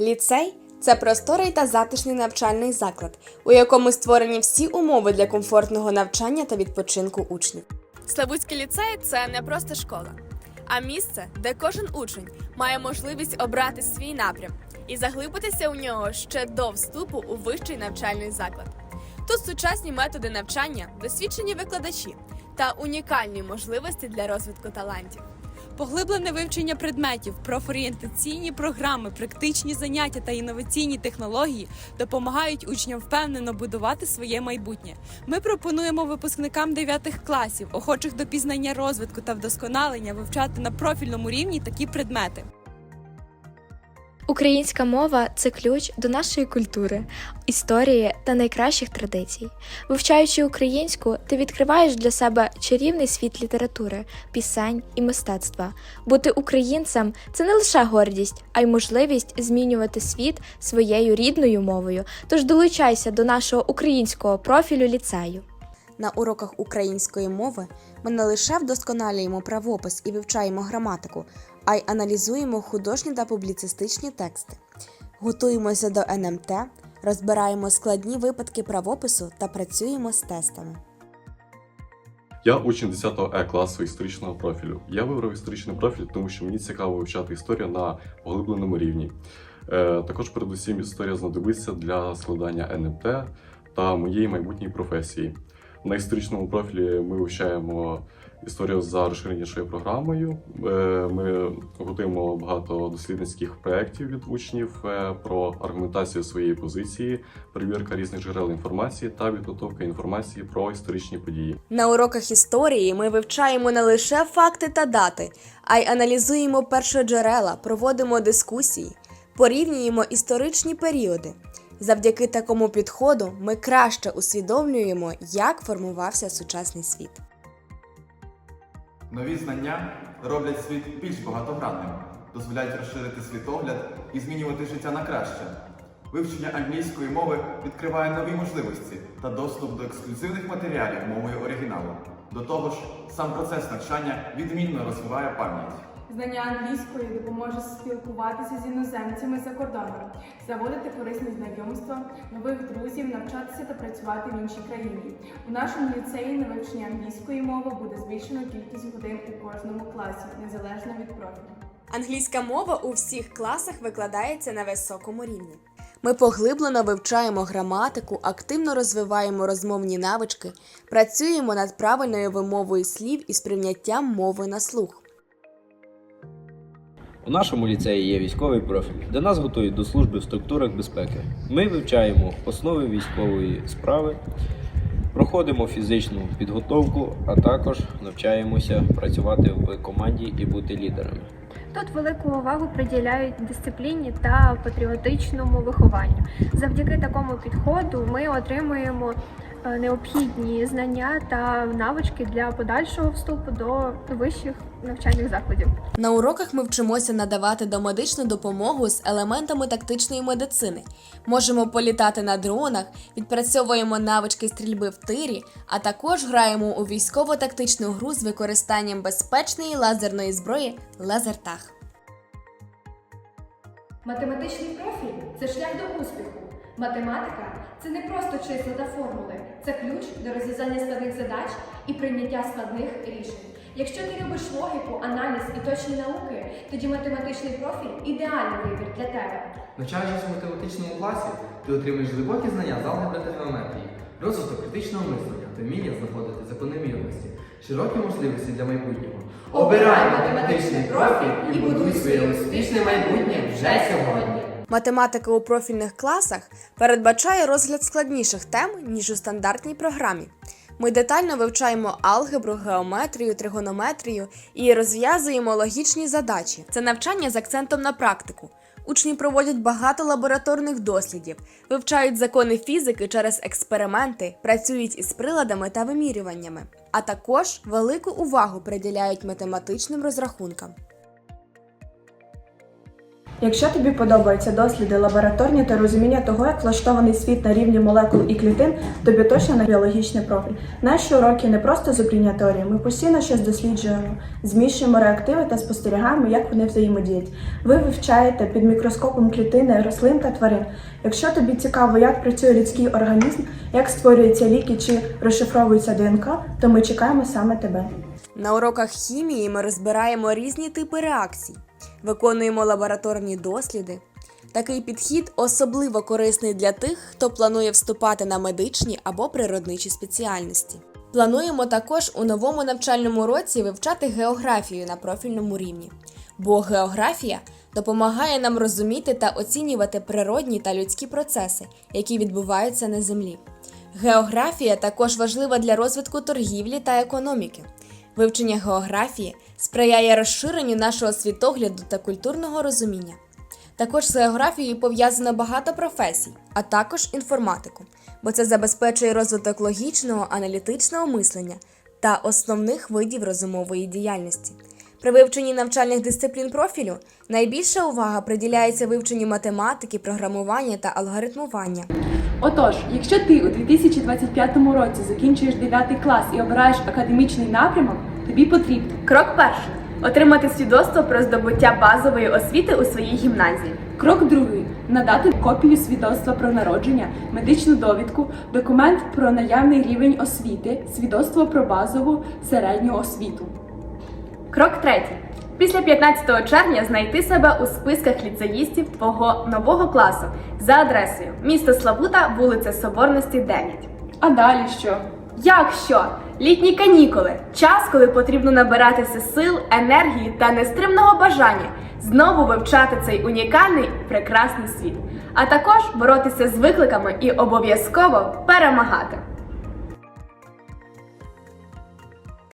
Ліцей це просторий та затишний навчальний заклад, у якому створені всі умови для комфортного навчання та відпочинку учнів. Славутський ліцей це не просто школа, а місце, де кожен учень має можливість обрати свій напрям і заглибитися у нього ще до вступу у вищий навчальний заклад. Тут сучасні методи навчання, досвідчені викладачі та унікальні можливості для розвитку талантів. Поглиблене вивчення предметів, профорієнтаційні програми, практичні заняття та інноваційні технології допомагають учням впевнено будувати своє майбутнє. Ми пропонуємо випускникам 9 класів, охочих до пізнання розвитку та вдосконалення, вивчати на профільному рівні такі предмети. Українська мова це ключ до нашої культури, історії та найкращих традицій. Вивчаючи українську, ти відкриваєш для себе чарівний світ літератури, пісень і мистецтва. Бути українцем це не лише гордість, а й можливість змінювати світ своєю рідною мовою. Тож долучайся до нашого українського профілю ліцею. На уроках української мови ми не лише вдосконалюємо правопис і вивчаємо граматику, а й аналізуємо художні та публіцистичні тексти. Готуємося до НМТ, розбираємо складні випадки правопису та працюємо з тестами. Я учень 10 Е класу історичного профілю. Я вибрав історичний профіль, тому що мені цікаво вивчати історію на поглибленому рівні. Е, також, передусім, історія знадобиться для складання НМТ та моєї майбутньої професії. На історичному профілі ми вивчаємо історію за розширенішою програмою. Е, Ми готуємо багато дослідницьких проєктів від учнів е, про аргументацію своєї позиції, перевірка різних джерел інформації та підготовка інформації про історичні події. На уроках історії ми вивчаємо не лише факти та дати, а й аналізуємо першоджерела, проводимо дискусії, порівнюємо історичні періоди. Завдяки такому підходу ми краще усвідомлюємо, як формувався сучасний світ. Нові знання роблять світ більш багатогранним, дозволяють розширити світогляд і змінювати життя на краще. Вивчення англійської мови відкриває нові можливості та доступ до ексклюзивних матеріалів мовою оригіналу. До того ж, сам процес навчання відмінно розвиває пам'ять. Знання англійської допоможе спілкуватися з іноземцями за кордоном, заводити корисні знайомства, нових друзів, навчатися та працювати в іншій країні. У нашому ліцеї на вивчення англійської мови буде збільшено кількість годин у кожному класі, незалежно від профілю. Англійська мова у всіх класах викладається на високому рівні. Ми поглиблено вивчаємо граматику, активно розвиваємо розмовні навички, працюємо над правильною вимовою слів і сприйняттям мови на слух. У нашому ліцеї є військовий профіль, де нас готують до служби в структурах безпеки. Ми вивчаємо основи військової справи, проходимо фізичну підготовку, а також навчаємося працювати в команді і бути лідерами. Тут велику увагу приділяють дисципліні та патріотичному вихованню. Завдяки такому підходу ми отримуємо необхідні знання та навички для подальшого вступу до вищих навчальних закладів. На уроках ми вчимося надавати домедичну допомогу з елементами тактичної медицини. Можемо політати на дронах, відпрацьовуємо навички стрільби в тирі, а також граємо у військово-тактичну гру з використанням безпечної лазерної зброї лазертаг. Математичний профіль це шлях до успіху. Математика це не просто числа та формули, це ключ до розв'язання складних задач і прийняття складних рішень. Якщо ти любиш логіку, аналіз і точні науки, тоді математичний профіль ідеальний вибір для тебе. Навчаючись у математичному класі, ти отримаєш глибокі знання з алгебри та геометрії, розвиток критичного мислення та вміння знаходити закономірності, широкі можливості для майбутнього. Обирай математичний профіль і будуй своє успішне майбутнє вже сьогодні. Математика у профільних класах передбачає розгляд складніших тем, ніж у стандартній програмі. Ми детально вивчаємо алгебру, геометрію, тригонометрію і розв'язуємо логічні задачі. Це навчання з акцентом на практику. Учні проводять багато лабораторних дослідів, вивчають закони фізики через експерименти, працюють із приладами та вимірюваннями, а також велику увагу приділяють математичним розрахункам. Якщо тобі подобаються досліди лабораторні та розуміння того, як влаштований світ на рівні молекул і клітин, тобі точно на біологічний профіль. Наші уроки не просто зубріння теорії, ми постійно щось досліджуємо, змішуємо реактиви та спостерігаємо, як вони взаємодіють. Ви вивчаєте під мікроскопом клітини, рослин та тварин. Якщо тобі цікаво, як працює людський організм, як створюються ліки чи розшифровується ДНК, то ми чекаємо саме тебе. На уроках хімії ми розбираємо різні типи реакцій, виконуємо лабораторні досліди. Такий підхід особливо корисний для тих, хто планує вступати на медичні або природничі спеціальності. Плануємо також у новому навчальному році вивчати географію на профільному рівні, бо географія допомагає нам розуміти та оцінювати природні та людські процеси, які відбуваються на землі. Географія також важлива для розвитку торгівлі та економіки. Вивчення географії сприяє розширенню нашого світогляду та культурного розуміння. Також з географією пов'язано багато професій, а також інформатику, бо це забезпечує розвиток логічного аналітичного мислення та основних видів розумової діяльності. При вивченні навчальних дисциплін профілю найбільша увага приділяється вивченню математики, програмування та алгоритмування. Отож, якщо ти у 2025 році закінчуєш 9 клас і обираєш академічний напрямок, тобі потрібно Крок перший отримати свідоцтво про здобуття базової освіти у своїй гімназії. крок другий надати копію свідоцтва про народження, медичну довідку, документ про наявний рівень освіти, свідоцтво про базову середню освіту. Крок третій. Після 15 червня знайти себе у списках ліцеїстів твого нового класу за адресою місто Славута, вулиця Соборності, 9. А далі що? Як що? Літні канікули час, коли потрібно набиратися сил, енергії та нестримного бажання знову вивчати цей унікальний прекрасний світ, а також боротися з викликами і обов'язково перемагати.